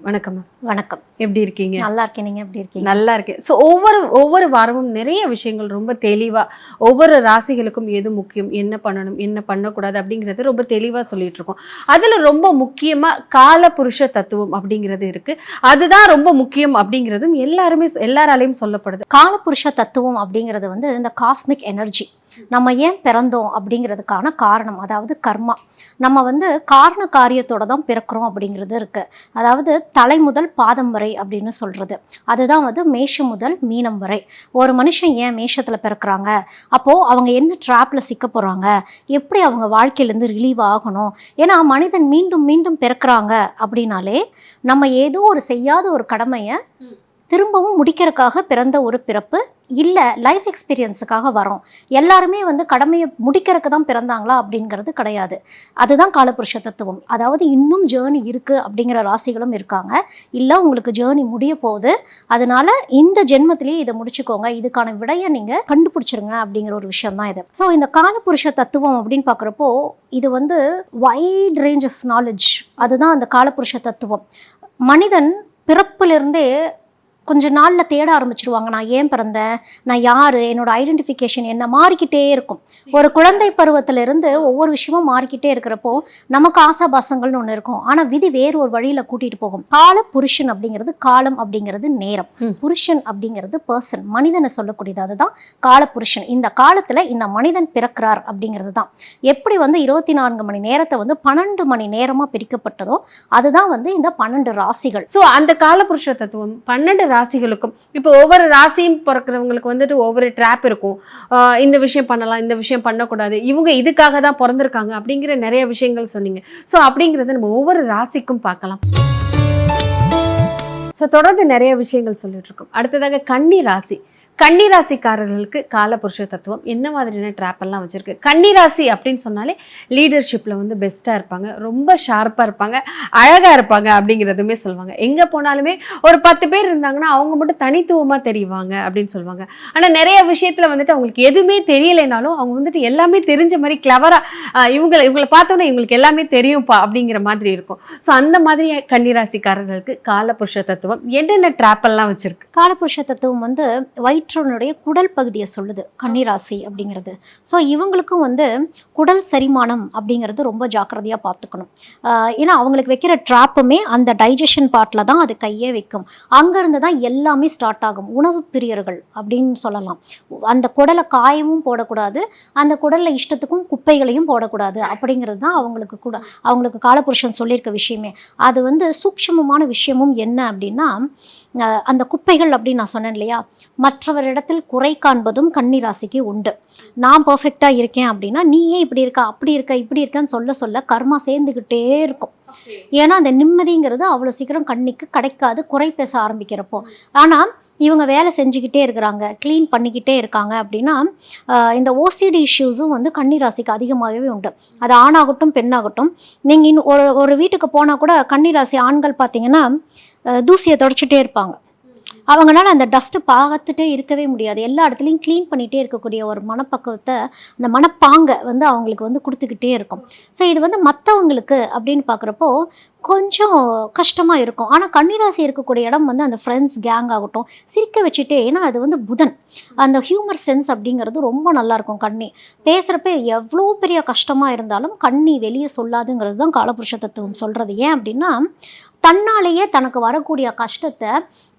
வணக்கம். வணக்கம். எப்படி இருக்கீங்க? நல்லா இருக்கேன். நீங்க எப்படி இருக்கீங்க? நல்லா இருக்கேன். ஸோ ஒவ்வொரு ஒவ்வொரு வாரமும் நிறைய விஷயங்கள் ரொம்ப தெளிவா ஒவ்வொரு ராசிகளுக்கும் எது முக்கியம் என்ன பண்ணணும் என்ன பண்ணக்கூடாது அப்படிங்கிறது ரொம்ப தெளிவா சொல்லிட்டு இருக்கோம். அதுல ரொம்ப முக்கியமா கால புருஷ தத்துவம் அப்படிங்கிறது இருக்கு. அதுதான் ரொம்ப முக்கியம் அப்படிங்கிறதும் எல்லாருமே எல்லாராலையும் சொல்லப்படுது. காலபுருஷ தத்துவம் அப்படிங்கிறது வந்து இந்த காஸ்மிக் எனர்ஜி நம்ம ஏன் பிறந்தோம் அப்படிங்கிறதுக்கான காரணம் அதாவது கர்மா. நம்ம வந்து காரண காரியத்தோட தான் பிறக்கிறோம் அப்படிங்கிறது இருக்கு. அதாவது தலை முதல் பாதம் வரை அப்படின்னு சொல்கிறது அதுதான் வந்து மேஷம் முதல் மீனம் வரை. ஒரு மனுஷன் ஏன் மேஷத்தில் பிறக்கிறாங்க? அப்போது அவங்க என்ன ட்ராப்பில் சிக்க போகிறாங்க எப்படி அவங்க வாழ்க்கையிலேருந்து ரிலீவ் ஆகணும்? ஏன்னா மனிதன் மீண்டும் மீண்டும் பிறக்கிறாங்க அப்படின்னாலே நம்ம ஏதோ ஒரு செய்யாத ஒரு கடமையை திரும்பவும் முடிக்கிறதுக்காக பிறந்த ஒரு பிறப்பு இல்லை லைஃப் எக்ஸ்பீரியன்ஸுக்காக வரோம் எல்லாருமே வந்து கடமையை முடிக்கிறதுக்கு தான் பிறந்தாங்களா அப்படிங்கிறது கிடையாது. அதுதான் காலபுருஷ தத்துவம். அதாவது இன்னும் ஜேர்னி இருக்குது அப்படிங்கிற ராசிகளும் இருக்காங்க. இல்லை உங்களுக்கு ஜேர்னி முடிய போகுது. அதனால இந்த ஜென்மத்திலேயே இதை முடிச்சுக்கோங்க. இதுக்கான விடையை நீங்கள் கண்டுபிடிச்சிருங்க அப்படிங்கிற ஒரு விஷயம் தான் இது. ஸோ இந்த காலபுருஷ தத்துவம் அப்படின்னு பார்க்குறப்போ இது வந்து வைட் ரேஞ்ச் ஆஃப் நாலேஜ் அதுதான் அந்த காலபுருஷ தத்துவம். மனிதன் பிறப்பிலிருந்தே கொஞ்ச நாளில் தேட ஆரம்பிச்சிருவாங்க. நான் ஏன் பிறந்தேன்? நான் யார்? என்னோட ஐடென்டிஃபிகேஷன் என்ன? மாறிக்கிட்டே இருக்கும். ஒரு குழந்தை பருவத்திலிருந்து ஒவ்வொரு விஷயமும் மாறிக்கிட்டே இருக்கிறப்போ நமக்கு ஆசாபாசங்கள்னு ஒன்று இருக்கும். ஆனால் விதி வேறு ஒரு வழியில் கூட்டிகிட்டு போகும். கால புருஷன் அப்படிங்கிறது காலம் அப்படிங்கிறது நேரம். புருஷன் அப்படிங்கிறது பர்சன் மனிதனை சொல்லக்கூடியது அதுதான். கால புருஷன். இந்த காலத்தில் இந்த மனிதன் பிறக்கிறார் அப்படிங்கிறது தான். எப்படி வந்து இருபத்தி நான்கு மணி நேரத்தை வந்து பன்னெண்டு மணி நேரமாக பிரிக்கப்பட்டதோ அதுதான் வந்து இந்த பன்னெண்டு ராசிகள். ஸோ அந்த காலபுருஷ தத்துவம் பன்னெண்டு ராசிகளுக்கும். இப்போ ஒவ்வொரு ராசியும் பிறக்கிறவங்களுக்கு வந்துட்டு ஒவ்வொரு ட்ராப் இருக்கும். இந்த விஷயம் பண்ணலாம் இந்த விஷயம் பண்ணக்கூடாது. இவங்க இதுக்காக தான் பிறந்திருக்காங்க அப்படிங்கிற நிறைய விஷயங்கள் சொன்னீங்க. ஸோ அப்படிங்கிறத நம்ம ஒவ்வொரு ராசிக்கும் பார்க்கலாம். ஸோ தொடர்ந்து நிறைய விஷயங்கள் சொல்லிட்டு இருக்கோம். அடுத்ததாக கன்னி ராசி. கன்னிராசிக்காரர்களுக்கு காலபுருஷ தத்துவம். என்ன மாதிரியான ட்ராப்பெல்லாம் வச்சுருக்கு? கன்னிராசி அப்படின்னு சொன்னாலே லீடர்ஷிப்பில் வந்து பெஸ்ட்டாக இருப்பாங்க. ரொம்ப ஷார்ப்பாக இருப்பாங்க. அழகாக இருப்பாங்க அப்படிங்கிறதுமே சொல்லுவாங்க எங்கே போனாலுமே ஒரு பத்து பேர் இருந்தாங்கன்னா அவங்க மட்டும் தனித்துவமாக தெரிவாங்க அப்படின்னு சொல்லுவாங்க ஆனால் நிறைய விஷயத்தில் வந்துட்டு அவங்களுக்கு எதுவுமே தெரியலைனாலும் அவங்க வந்துட்டு எல்லாமே தெரிஞ்ச மாதிரி கிளவராக இவங்களை இவங்களை பார்த்தோன்னே இவங்களுக்கு எல்லாமே தெரியும்ப்பா அப்படிங்கிற மாதிரி இருக்கும். ஸோ அந்த மாதிரி கன்னிராசிக்காரர்களுக்கு காலபுருஷ தத்துவம். என்னென்ன ட்ராப்பெல்லாம் வச்சுருக்கு? காலபுருஷ தத்துவம் வந்து வயிற்றுனுடைய குடல் பகுதியை சொல்லுது கன்னிராசி அப்படிங்கிறது. ஸோ இவங்களுக்கும் வந்து குடல் செரிமானம் அப்படிங்கிறது ரொம்ப ஜாக்கிரதையாக பார்த்துக்கணும். ஏன்னா அவங்களுக்கு வைக்கிற ட்ராப்புமே அந்த டைஜஷன் பார்ட்டில் தான் அது கையே வைக்கும். அங்கேருந்து தான் எல்லாமே ஸ்டார்ட் ஆகும். உணவு பிரியர்கள் அப்படின்னு சொல்லலாம். அந்த குடலை காயமும் போடக்கூடாது அந்த குடலில் இஷ்டத்துக்கும் குப்பைகளையும் போடக்கூடாது அப்படிங்கிறது தான் அவங்களுக்கு கூட அவங்களுக்கு காலபுருஷன் சொல்லியிருக்க விஷயமே. அது வந்து சூக்ஷ்மமான விஷயமும் என்ன அப்படின்னா அந்த குப்பைகள் அப்படின்னு நான் சொன்னேன் இல்லையா? மற்றவரிடத்தில் குறை காண்பதும் கன்னி ராசிக்கு உண்டு. நான் பர்ஃபெக்டாக இருக்கேன் அப்படின்னா நீ ஏன் இப்படி இருக்க? அப்படி இருக்க இப்படி இருக்கன்னு சொல்ல சொல்ல கர்மா சேர்ந்துக்கிட்டே இருக்கும். ஏன்னா அந்த நிம்மதிங்கிறது அவ்வளோ சீக்கிரம் கண்ணிக்கு கிடைக்காது குறை பேச ஆரம்பிக்கிறப்போ. ஆனால் இவங்க வேலை செஞ்சுக்கிட்டே இருக்கிறாங்க க்ளீன் பண்ணிக்கிட்டே இருக்காங்க அப்படின்னா இந்த ஓசிடி இஷ்யூஸும் வந்து கன்னி ராசிக்கு அதிகமாகவே உண்டு. அது ஆணாகட்டும் பெண்ணாகட்டும். நீங்கள் இன்னும் ஒரு ஒரு வீட்டுக்கு போனால் கூட கன்னி ராசி ஆண்கள் பார்த்தீங்கன்னா தூசியை தொடச்சிட்டே இருப்பாங்க. அவங்களால அந்த டஸ்ட்டு பார்த்துட்டே இருக்கவே முடியாது. எல்லா இடத்துலையும் க்ளீன் பண்ணிகிட்டே இருக்கக்கூடிய ஒரு மனப்பக்குவத்தை அந்த மனப்பாங்கை வந்து அவங்களுக்கு வந்து கொடுத்துக்கிட்டே இருக்கும். ஸோ இது வந்து மற்றவங்களுக்கு அப்படின்னு பார்க்குறப்போ கொஞ்சம் கஷ்டமாக இருக்கும். ஆனால் கன்னிராசி இருக்கக்கூடிய இடம் வந்து அந்த ஃப்ரெண்ட்ஸ் கேங் ஆகட்டும் சிரிக்க வச்சுட்டே ஏன்னா அது வந்து புதன். அந்த ஹியூமர் சென்ஸ் அப்படிங்கிறது ரொம்ப நல்லாயிருக்கும் கண்ணி. பேசுகிறப்ப எவ்வளோ பெரிய கஷ்டமாக இருந்தாலும் கண்ணி வெளியே சொல்லாதுங்கிறது தான் காலபுருஷ தத்துவம் சொல்கிறது ஏன் அப்படின்னா தன்னாலேயே தனக்கு வரக்கூடிய கஷ்டத்தை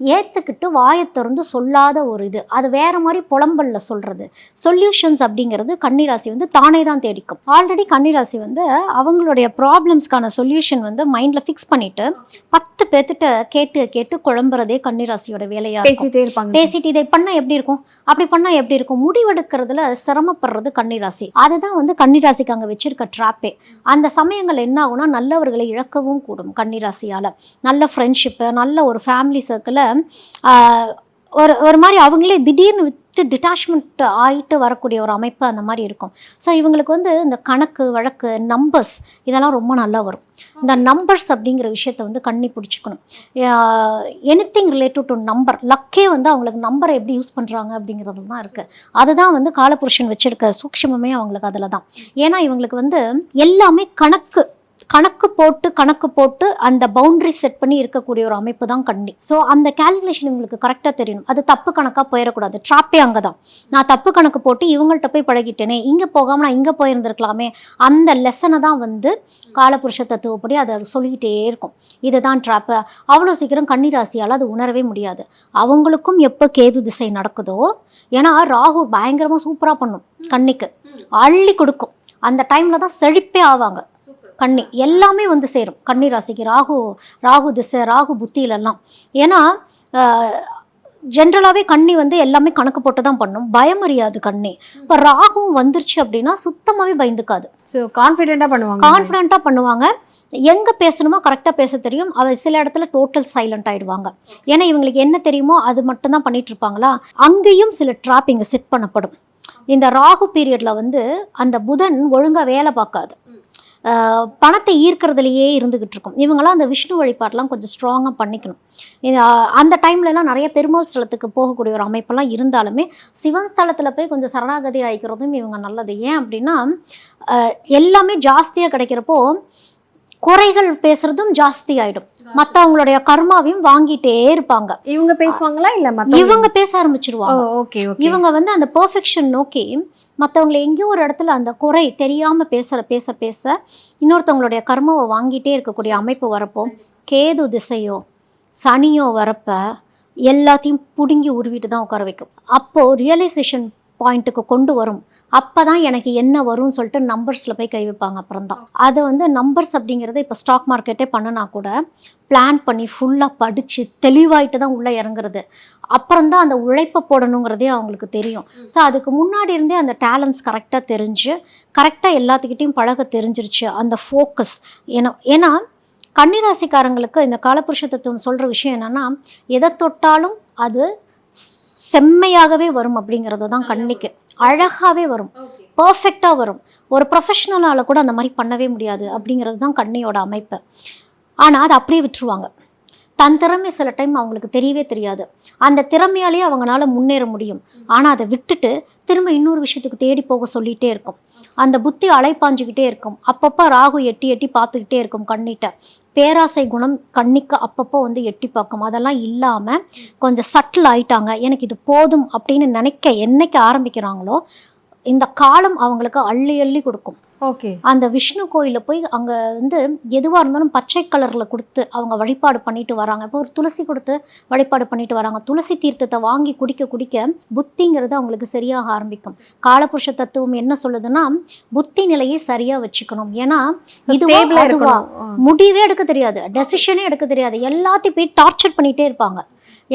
ஏற்றுக்கிட்டு வாயை திறந்து சொல்லாத ஒரு இது. அது வேற மாதிரி புலம்பலில் சொல்கிறது சொல்யூஷன்ஸ் அப்படிங்கிறது கன்னிராசி வந்து தானே தான் தேடிக்கும். ஆல்ரெடி கன்னிராசி வந்து அவங்களுடைய ப்ராப்ளம்ஸ்க்கான சொல்யூஷன் வந்து மைண்டில் ஃபிக்ஸ் பண்ணிவிட்டு பத்து பேர்த்திட்ட கேட்டு கேட்டு குழம்புறதே கன்னிராசியோட இருக்கும். பேசிட்டே இருப்பாங்க. பேசிட்டு இதை பண்ணா எப்படி இருக்கும்? அப்படி பண்ணா எப்படி இருக்கும்? முடிவெடுக்கிறதுல சிரமப்படுறது கன்னிராசி. அதுதான் வந்து கன்னிராசிக்கு அங்கே வச்சிருக்க ட்ராப்பே அந்த சமயங்கள் என்ன ஆகும்னா நல்லவர்களை இழக்கவும் கூடும் கன்னிராசியால். நல்ல ஃப்ரெண்ட்ஷிப்பு நல்ல ஒரு ஃபேமிலி சர்க்கிளில் ஒரு ஒரு மாதிரி அவங்களே திடீர்னு விட்டு டிட்டாச்மெண்ட் ஆகிட்டு வரக்கூடிய ஒரு அமைப்பு அந்த மாதிரி இருக்கும். ஸோ இவங்களுக்கு வந்து இந்த கணக்கு வழக்கு நம்பர்ஸ் இதெல்லாம் ரொம்ப நல்லா வரும். இந்த நம்பர்ஸ் அப்படிங்கிற விஷயத்த வந்து கண்ணி பிடிச்சிக்கணும். Any thing related to number லக்கே வந்து அவங்களுக்கு நம்பரை எப்படி யூஸ் பண்ணுறாங்க அப்படிங்கிறது தான் இருக்குது அதுதான் வந்து காலபுருஷன் வச்சிருக்க சூக்ஷ்மமே அவங்களுக்கு அதில் தான் ஏன்னா இவங்களுக்கு வந்து எல்லாமே கணக்கு. கணக்கு போட்டு கணக்கு போட்டு அந்த பவுண்டரி செட் பண்ணி இருக்கக்கூடிய ஒரு அமைப்பு தான் கண்ணி. ஸோ அந்த கேல்குலேஷன் இவங்களுக்கு கரெக்டாக தெரியணும். அது தப்பு கணக்காக போயிடக்கூடாது. ட்ராப்பே அங்கே தான் நான் தப்பு கணக்கு போட்டு இவங்கள்ட்ட போய் பழகிட்டேனே இங்கே போகாமல் நான் இங்கே போயிருந்திருக்கலாமே அந்த லெசனை தான் வந்து காலபுருஷ தத்துவப்படி அதை சொல்லிக்கிட்டே இருக்கும். இதுதான் ட்ராப்பு அவ்வளோ சீக்கிரம் கன்னிராசியால் அது உணரவே முடியாது. அவங்களுக்கும் எப்போ கேது திசை நடக்குதோ ஏன்னா ராகு பயங்கரமாக சூப்பராக பண்ணும். கண்ணிக்கு. அள்ளி கொடுக்கும். அந்த டைமில் தான் செழிப்பே ஆவாங்க. கன்னி எல்லாமே வந்து சேரும். கன்னி ராசிக்கு ராகு ராகு திசை ராகு புத்தியிலெல்லாம். ஏன்னா ஜென்ரலாகவே கன்னி வந்து எல்லாமே கணக்கு போட்டு தான் பண்ணும். பயம் அறியாது கன்னி. இப்போ ராகுவும் வந்துருச்சு அப்படின்னா சுத்தமாகவே பயந்துக்காது. ஸோ கான்ஃபிடென்ட்டாக பண்ணுவாங்க. கான்ஃபிடண்ட்டாக பண்ணுவாங்க. எங்கே பேசணுமோ கரெக்டாக பேச தெரியும். அவ சில இடத்துல டோட்டல் சைலண்ட் ஆயிடுவாங்க. ஏன்னா இவங்களுக்கு என்ன தெரியுமோ அது மட்டும்தான் பண்ணிட்டு இருப்பாங்களா? அங்கேயும் சில ட்ராப் இங்கே செட் பண்ணப்படும். இந்த ராகு பீரியடில் வந்து அந்த புதன் ஒழுங்காக வேலை பார்க்காது. பணத்தை ஈர்க்கிறதுலையே இருந்துக்கிட்டு இருக்கும் இவங்கெல்லாம் அந்த விஷ்ணு வழிபாட்டெலாம் கொஞ்சம் ஸ்ட்ராங்காக பண்ணிக்கணும். இது, அந்த டைம்லலாம் நிறைய பெருமாள் ஸ்தலத்துக்கு போகக்கூடிய ஒரு அமைப்பெல்லாம் இருந்தாலுமே சிவன் ஸ்தலத்தில் போய் கொஞ்சம் சரணாகதி ஆகிக்கிறதும் இவங்க நல்லது. ஏன் அப்படின்னா எல்லாமே ஜாஸ்தியாக கிடைக்கிறப்போ குறைகள் பேசுறதும் ஜாஸ்தி. ஆயிடும் மற்றவங்களுடைய கர்மாவையும் வாங்கிட்டே இருப்பாங்க. இவங்க பேசுவாங்களா இல்ல இவங்க பேச ஆரம்பிச்சிருவாங்க. இவங்க வந்து அந்த பெர்ஃபெக்ஷன் நோக்கி மற்றவங்களை எங்கேயோ ஒரு இடத்துல அந்த குறை தெரியாமல் பேசுகிற பேச பேச இன்னொருத்தவங்களுடைய கர்மாவை வாங்கிட்டே இருக்கக்கூடிய அமைப்பு வரப்போ கேது திசையோ சனியோ வரப்ப எல்லாத்தையும் பிடுங்கி உருவிட்டு தான் உட்கார வைக்கும். அப்போது ரியலைசேஷன் பாயிண்ட்டுக்கு கொண்டு வரும். அப்போ தான் எனக்கு என்ன வரும்னு சொல்லிட்டு நம்பர்ஸில் போய் கை வைப்பாங்க. அப்புறம் தான் அதை வந்து நம்பர்ஸ் அப்படிங்கிறத இப்போ ஸ்டாக் மார்க்கெட்டே பண்ணுனா கூட பிளான் பண்ணி ஃபுல்லாக படித்து தெளிவாயிட்டு தான் உள்ளே இறங்குறது. அப்புறம் தான் அந்த உழைப்பை போடணுங்கிறதே அவங்களுக்கு தெரியும். ஸோ அதுக்கு முன்னாடி இருந்தே அந்த டேலண்ட்ஸ் கரெக்டாக தெரிஞ்சு கரெக்டாக எல்லாத்துக்கிட்டையும் பழக தெரிஞ்சிருச்சு. அந்த ஃபோக்கஸ் ஏன்னா ஏன்னா கன்னிராசிக்காரங்களுக்கு இந்த காலபுருஷ தத்துவம் சொல்கிற விஷயம் என்னென்னா எதை தொட்டாலும் அது செம்மையாகவே வரும் அப்படிங்கிறது தான் கண்ணிக்கு. அழகாகவே வரும். பர்ஃபெக்டாக வரும். ஒரு ப்ரொஃபஷ்னலால் கூட அந்த மாதிரி பண்ணவே முடியாது அப்படிங்கிறது தான் கண்ணியோட அமைப்பு. ஆனால் அதை அப்படியே விட்டுருவாங்க. தன் திறமை சில டைம் அவங்களுக்கு தெரியவே தெரியாது. அந்த திறமையாலேயே அவங்களால முன்னேற முடியும். ஆனால் அதை விட்டுட்டு திரும்ப இன்னொரு விஷயத்துக்கு தேடி போக சொல்லிகிட்டே இருக்கும். அந்த புத்தி அலைப்பாஞ்சிக்கிட்டே இருக்கும். அப்பப்போ ராகு எட்டி எட்டி பார்த்துக்கிட்டே இருக்கும் கண்ணிட்ட. பேராசை குணம் கண்ணிக்கு அப்பப்போ வந்து எட்டி பார்க்கும். அதெல்லாம் இல்லாமல் கொஞ்சம் சட்டில் ஆயிட்டாங்க. எனக்கு இது போதும் அப்படின்னு நினைக்க என்னைக்கு ஆரம்பிக்கிறாங்களோ இந்த காலம் அவங்களுக்கு அள்ளி அள்ளி கொடுக்கும். ஓகே. அந்த விஷ்ணு கோயிலில் போய் அங்கே வந்து எதுவாக இருந்தாலும் பச்சை கலரில் கொடுத்து அவங்க வழிபாடு பண்ணிட்டு வராங்க. இப்போ ஒரு துளசி கொடுத்து வழிபாடு பண்ணிட்டு வராங்க. துளசி தீர்த்தத்தை வாங்கி குடிக்க குடிக்க புத்திங்கிறது அவங்களுக்கு சரியாக ஆரம்பிக்கும். காலபுருஷ தத்துவம் என்ன சொல்லுதுன்னா புத்தி நிலையை சரியாக வச்சுக்கணும். ஏன்னா இதுவா ஸ்டேபிளா அதுவா? இருக்கணும். முடிவே எடுக்க தெரியாது. டெசிஷனே எடுக்க தெரியாது. எல்லாத்தையும் போய் டார்ச்சர் பண்ணிகிட்டே இருப்பாங்க.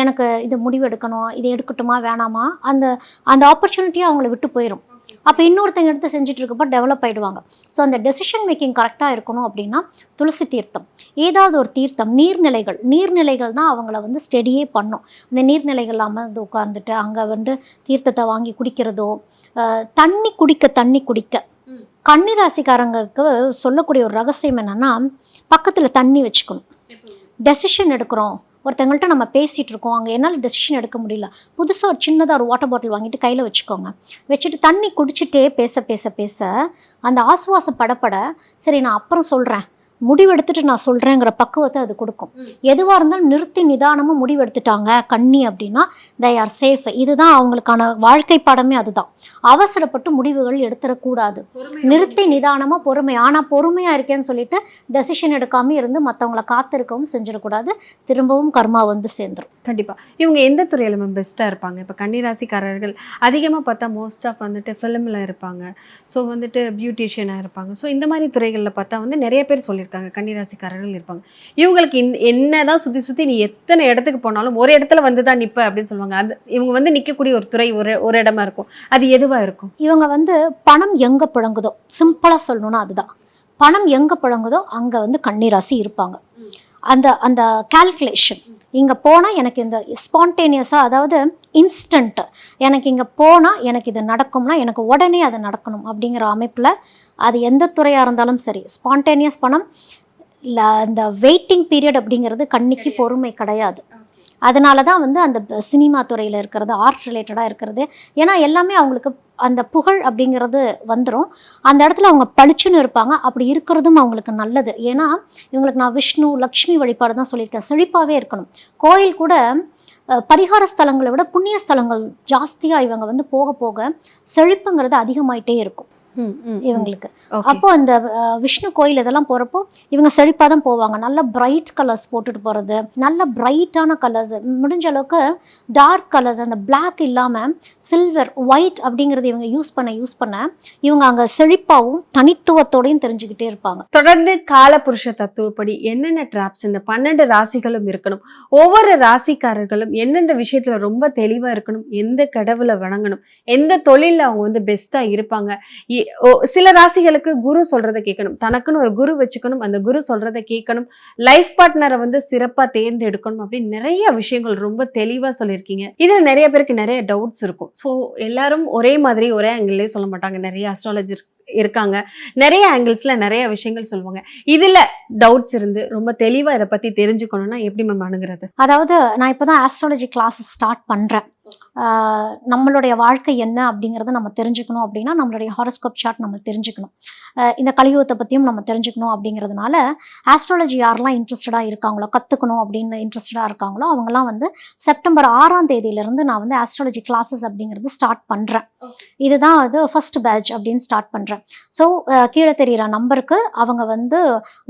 எனக்கு இது முடிவு எடுக்கணும் இது எடுக்கட்டுமா வேணாமா? அந்த அந்த ஆப்பர்ச்சுனிட்டியை அவங்கள விட்டு போயிடும் அப்போ இன்னொருத்தங்க எடுத்து செஞ்சுட்டு இருக்கப்போ டெவலப் ஆயிடுவாங்க. ஸோ அந்த டெசிஷன் மேக்கிங் கரெக்டாக இருக்கணும் அப்படின்னா துளசி தீர்த்தம். ஏதாவது ஒரு தீர்த்தம் நீர்நிலைகள். நீர்நிலைகள் தான் அவங்கள வந்து ஸ்டெடியே பண்ணும். அந்த நீர்நிலைகள் அமர்ந்து உட்காந்துட்டு அங்கே வந்து தீர்த்தத்தை வாங்கி குடிக்கிறதோ தண்ணி குடிக்க தண்ணி குடிக்க. ம். கன்னி ராசிக்காரங்களுக்கு சொல்லக்கூடிய ஒரு ரகசியம் என்னன்னா பக்கத்தில் தண்ணி வச்சுக்கணும். டெசிஷன் எடுக்கிறோம். ஒருத்தங்கள்ட்ட நம்ம பேசிகிட்டு இருக்கோம் அங்கே என்னால் டெசிஷன் எடுக்க முடியல. புதுசாக ஒரு சின்னதாக ஒரு வாட்டர் பாட்டில் வாங்கிட்டு கையில் வச்சுக்கோங்க. வச்சுட்டு தண்ணி குடிச்சிட்டே பேச பேச பேச அந்த ஆசுவாசம் படப்பட சரி நான் அப்புறம் சொல்கிறேன் முடிவெடுத்துட்டு நான் சொல்கிறேங்கிற பக்குவத்தை அது கொடுக்கும். எதுவாக இருந்தாலும் நிறுத்தி நிதானமாக முடிவெடுத்துட்டாங்க கண்ணி அப்படின்னா தே ஆர் சேஃப் இதுதான் அவங்களுக்கான வாழ்க்கை பாடமே அதுதான். அவசரப்பட்டு முடிவுகள் எடுத்துடக்கூடாது. நிறுத்தி நிதானமாக பொறுமை. ஆனால் பொறுமையாக இருக்கேன்னு சொல்லிட்டு டெசிஷன் எடுக்காம இருந்து மற்றவங்கள காத்திருக்கவும் செஞ்சிடக்கூடாது. திரும்பவும் கர்மா வந்து சேர்ந்துரும். கண்டிப்பா. இவங்க எந்த துறையில மேம் பெஸ்ட்டாக இருப்பாங்க? இப்போ கன்னிராசிக்காரர்கள் அதிகமாக பார்த்தா மோஸ்ட் ஆஃப் வந்துட்டு ஃபிலிமில் இருப்பாங்க. ஸோ வந்துட்டு பியூட்டிஷியனாக இருப்பாங்க. ஸோ இந்த மாதிரி துறைகளில் பார்த்தா வந்து நிறைய பேர் சொல்லியிருக்காங்க. இருக்காங்க கன்னிராசிக்காரர்கள் இருப்பாங்க. இவங்களுக்கு இந்த என்னதான் சுற்றி சுற்றி நீ எத்தனை இடத்துக்கு போனாலும் ஒரு இடத்துல வந்து தான் நிற்ப அப்படின்னு சொல்லுவாங்க. அது இவங்க வந்து நிற்கக்கூடிய ஒரு துறை ஒரு ஒரு இடமா இருக்கும். அது எதுவாக இருக்கும்? இவங்க வந்து பணம் எங்கே புழங்குதோ சிம்பிளாக சொல்லணும்னா அதுதான். பணம் எங்கே புழங்குதோ அங்கே வந்து கன்னிராசி இருப்பாங்க. அந்த அந்த கால்குலேஷன் இங்கே போனால் எனக்கு இந்த ஸ்பான்டேனியஸாக அதாவது இன்ஸ்டன்ட் எனக்கு இங்கே போனால் எனக்கு இது நடக்கும்னா எனக்கு உடனே அது நடக்கணும் அப்படிங்கிற அமைப்பில் அது எந்த துறையாக இருந்தாலும் சரி ஸ்பான்டேனியஸ் பணம் இல்லை அந்த வெயிட்டிங் பீரியட் அப்படிங்கிறது கண்ணிக்கு பொறுமை கிடையாது. அதனால தான் வந்து அந்த சினிமா துறையில் இருக்கிறது ஆர்ட் ரிலேட்டடாக இருக்கிறது ஏன்னா எல்லாமே அவங்களுக்கு அந்த புகழ் அப்படிங்கிறது வந்துடும் அந்த இடத்துல அவங்க பளிச்சுன்னு இருப்பாங்க. அப்படி இருக்கிறதும் அவங்களுக்கு நல்லது. ஏன்னா இவங்களுக்கு நான் விஷ்ணு லக்ஷ்மி வழிபாடு தான் சொல்லியிருக்கேன். செழிப்பாகவே இருக்கணும். கோயில் கூட பரிகார ஸ்தலங்களை விட புண்ணிய ஸ்தலங்கள் ஜாஸ்தியாக இவங்க வந்து போக போக செழிப்புங்கிறது அதிகமாயிட்டே இருக்கும். இவங்களுக்கு. அப்போ அந்த விஷ்ணு கோயில் இதெல்லாம் போகிறப்போ இவங்க செழிப்பாக தான் போவாங்க. நல்ல பிரைட் கலர்ஸ் போட்டுட்டு போகிறது நல்ல பிரைட்டான கலர்ஸ் முடிஞ்ச அளவுக்கு டார்க் கலர்ஸ் அந்த Black இல்லாமல் சில்வர் ஒயிட் அப்படிங்கிறது இவங்க யூஸ் பண்ண யூஸ் பண்ண இவங்க அங்கே செழிப்பாகவும் தனித்துவத்தோடையும் தெரிஞ்சுக்கிட்டே இருப்பாங்க. தொடர்ந்து காலபுருஷ தத்துவப்படி என்னென்ன டிராப்ஸ் இந்த பன்னெண்டு ராசிகளும் இருக்கணும். ஒவ்வொரு ராசிக்காரர்களும் எந்தெந்த விஷயத்துல ரொம்ப தெளிவா இருக்கணும் எந்த கடவுளை வணங்கணும் எந்த தொழில்ல அவங்க வந்து பெஸ்டா இருப்பாங்க சில ராசிகளுக்கு குரு சொல்றதை கேட்கணும். தனக்குன்னு ஒரு குரு வச்சுக்கணும். அந்த குரு சொல்றதை கேட்கணும். லைஃப் பார்ட்னரை வந்து சிறப்பா தேர்ந்தெடுக்கணும் அப்படின்னு நிறைய விஷயங்கள் ரொம்ப தெளிவா சொல்லியிருக்கீங்க. இதுல நிறைய பேருக்கு நிறைய டவுட்ஸ் இருக்கும். ஸோ எல்லாரும் ஒரே மாதிரி ஒரே ஆங்கிள்லயே சொல்ல மாட்டாங்க. நிறைய அஸ்ட்ராலஜி இருக்காங்க. நிறைய ஆங்கிள்ஸ்ல நிறைய விஷயங்கள் சொல்லுவாங்க. இதுல டவுட்ஸ் இருந்து ரொம்ப தெளிவா இதை பத்தி தெரிஞ்சுக்கணும்னா எப்படி மேம் அணுகிறது? அதாவது நான் இப்போ தான் ஆஸ்ட்ராலஜி கிளாஸஸ் ஸ்டார்ட் பண்ணுறேன் நம்மளுடைய வாழ்க்கை என்ன அப்படிங்கிறத நம்ம தெரிஞ்சுக்கணும் அப்படின்னா நம்மளுடைய ஹாரோஸ்கோப் சார்ட் நம்ம தெரிஞ்சுக்கணும். இந்த கலியுகத்தை பற்றியும் நம்ம தெரிஞ்சுக்கணும் அப்படிங்கிறதுனால ஆஸ்ட்ராலஜி யாரெல்லாம் இன்ட்ரெஸ்டடாக இருக்காங்களோ கற்றுக்கணும் அப்படின்னு இன்ட்ரெஸ்டடாக இருக்காங்களோ அவங்கெல்லாம் வந்து செப்டம்பர் ஆறாம் தேதியிலேருந்து நான் வந்து ஆஸ்ட்ராலஜி கிளாஸஸ் அப்படிங்கிறது ஸ்டார்ட் பண்ணுறேன் இதுதான் அது ஃபர்ஸ்ட் பேட்ச் அப்படின்னு ஸ்டார்ட் பண்ணுறேன் ஸோ கீழே தெரியிற நம்பருக்கு அவங்க வந்து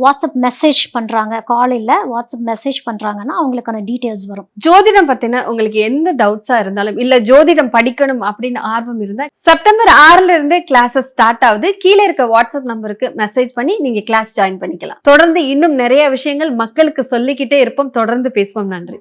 வாட்ஸ்அப் மெசேஜ் பண்ணுறாங்க காலையில் வாட்ஸ்அப் மெசேஜ் பண்ணுறாங்கன்னா அவங்களுக்கான டீட்டெயில்ஸ் வரும். ஜோதிடம் பத்தின உங்களுக்கு எந்த டவுட்ஸா இருந்தாலும் இல்ல ஜோதிடம் படிக்கணும் அப்படின்னு ஆர்வம் இருந்தா செப்டம்பர் ஆறுல இருந்து கிளாஸஸ் ஸ்டார்ட் ஆகுது. கீழே இருக்க வாட்ஸ்அப் நம்பருக்கு மெசேஜ் பண்ணி நீங்க கிளாஸ் ஜாயின் பண்ணிக்கலாம். தொடர்ந்து இன்னும் நிறைய விஷயங்கள் மக்களுக்கு சொல்லிக்கிட்டே இருப்போம். தொடர்ந்து பேசுவோம். நன்றி.